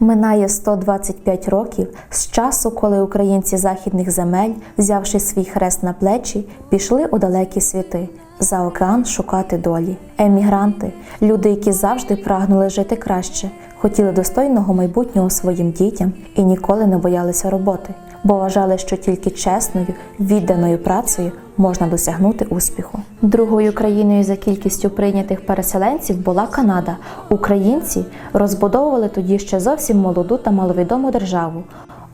Минає 125 років з часу, коли українці західних земель, взявши свій хрест на плечі, пішли у далекі світи за океан шукати долі. Емігранти, люди, які завжди прагнули жити краще, хотіли достойного майбутнього своїм дітям і ніколи не боялися роботи, бо вважали, що тільки чесною, відданою працею можна досягнути успіху. Другою країною за кількістю прийнятих переселенців була Канада. Українці розбудовували тоді ще зовсім молоду та маловідому державу.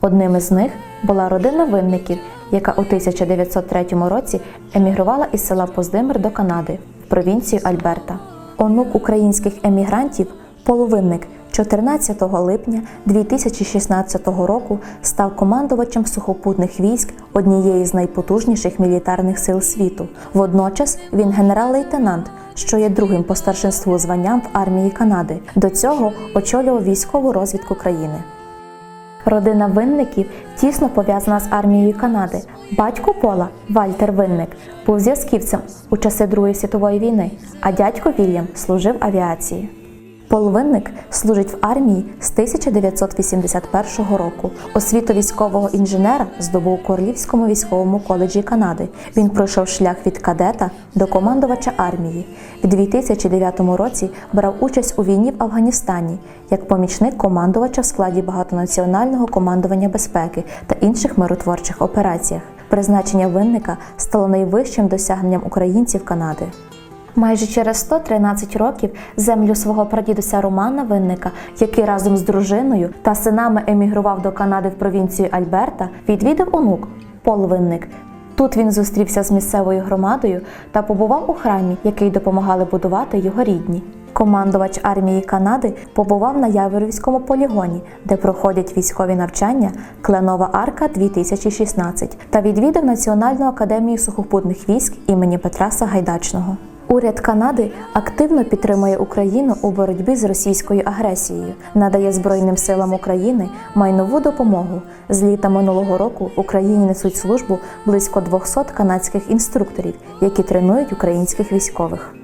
Одним із них була родина винників, яка у 1903 році емігрувала із села Поздимир до Канади в провінцію Альберта. Онук українських емігрантів, половинник 14 липня 2016 року став командувачем сухопутних військ однієї з найпотужніших мілітарних сил світу. Водночас він генерал-лейтенант, що є другим по старшинству званням в армії Канади. До цього очолював військову розвідку країни. Родина винників тісно пов'язана з армією Канади. Батько Пола Вальтер Винник був зв'язківцем у часи Другої світової війни, а дядько Вільям служив авіації. Пол Винник служить в армії з 1981 року. Освіту військового інженера здобув у Королівському військовому коледжі Канади. Він пройшов шлях від кадета до командувача армії. В 2009 році брав участь у війні в Афганістані як помічник командувача в складі багатонаціонального командування безпеки та інших миротворчих операціях. Призначення винника стало найвищим досягненням українців Канади. Майже через 113 років землю свого прадідуся Романа Винника, який разом з дружиною та синами емігрував до Канади в провінцію Альберта, відвідав онук Пол Винник. Тут він зустрівся з місцевою громадою та побував у храмі, який допомагали будувати його рідні. Командувач армії Канади побував на Яворівському полігоні, де проходять військові навчання Кленова Арка 2016 та відвідав Національну академію сухопутних військ імені Петра Сагайдачного. Уряд Канади активно підтримує Україну у боротьбі з російською агресією, надає Збройним силам України майнову допомогу. З літа минулого року Україні несуть службу близько 200 канадських інструкторів, які тренують українських військових.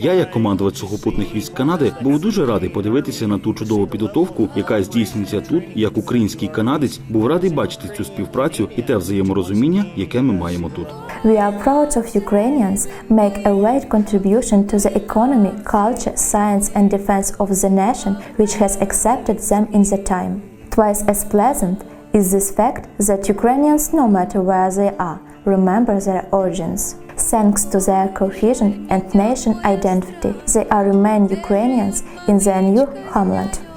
Я, як командувач сухопутних військ Канади, був дуже радий подивитися на ту чудову підготовку, яка здійснюється тут. Як український канадець був радий бачити цю співпрацю і те взаєморозуміння, яке ми маємо тут. We are proud of Ukrainians make a great contribution to the economy, culture, science and defense of the nation which has accepted them in the time. Twice as pleasant is this fact that Ukrainians, no matter where they are, remember their origins. Thanks to their cohesion and nation identity, they are remain Ukrainians in their new homeland.